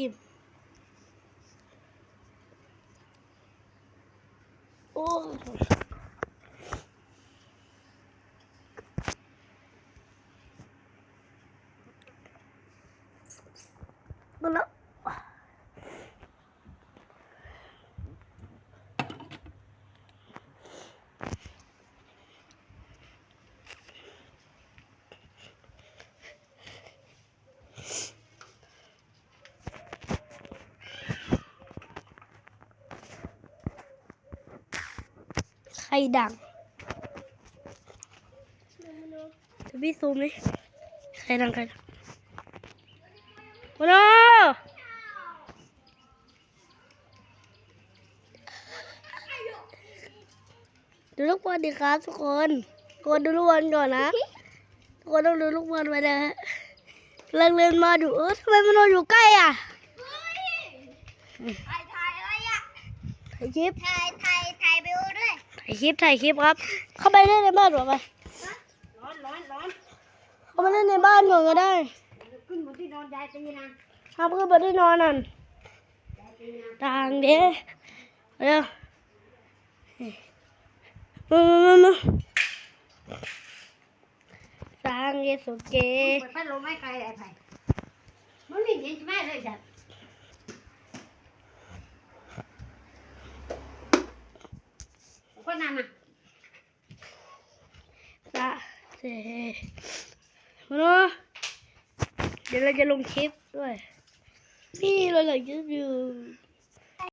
อิ่มโอ้ยมาแล้วใครดังจะพี่ซูมไหมใครดังใครดังมาแล้วดูลูกบอลดีครับทุกคนทุกคนดูลูกบอลก่อนนะทุกคนต้องดูลูกบอลไว้นะฮะกำลังเล่นมาดูเออทำไมมันนอนอยู่ใกล้อะถ่ายถ่ายอะไรอะถ่ายคลิปถ่ายถ่ายถ่ายไปดูด้วยถ่ายคลิปถ่ายคลิปครับ เข้าไปเล่นในบ้านก่อนไปร้อนร้อนร้อนเข้าไปเล่นในบ้านก่อนก็ได้ ขึ้นบนที่นอนยายตีนะครับขึ้นไปที่นอนนั่นยายตีนะต่างเด้เร็วมามามามาสร้างเยสุเกเปิดพัดลมให้ใครไอ้ไผ่มันไม่เห็นใช่ไหมเลยจ้ะ คนนั้นน่ะสะเสมาเนาะเดี๋ยวเราจะลงคลิปด้วย นี่เราหลังจะอยู่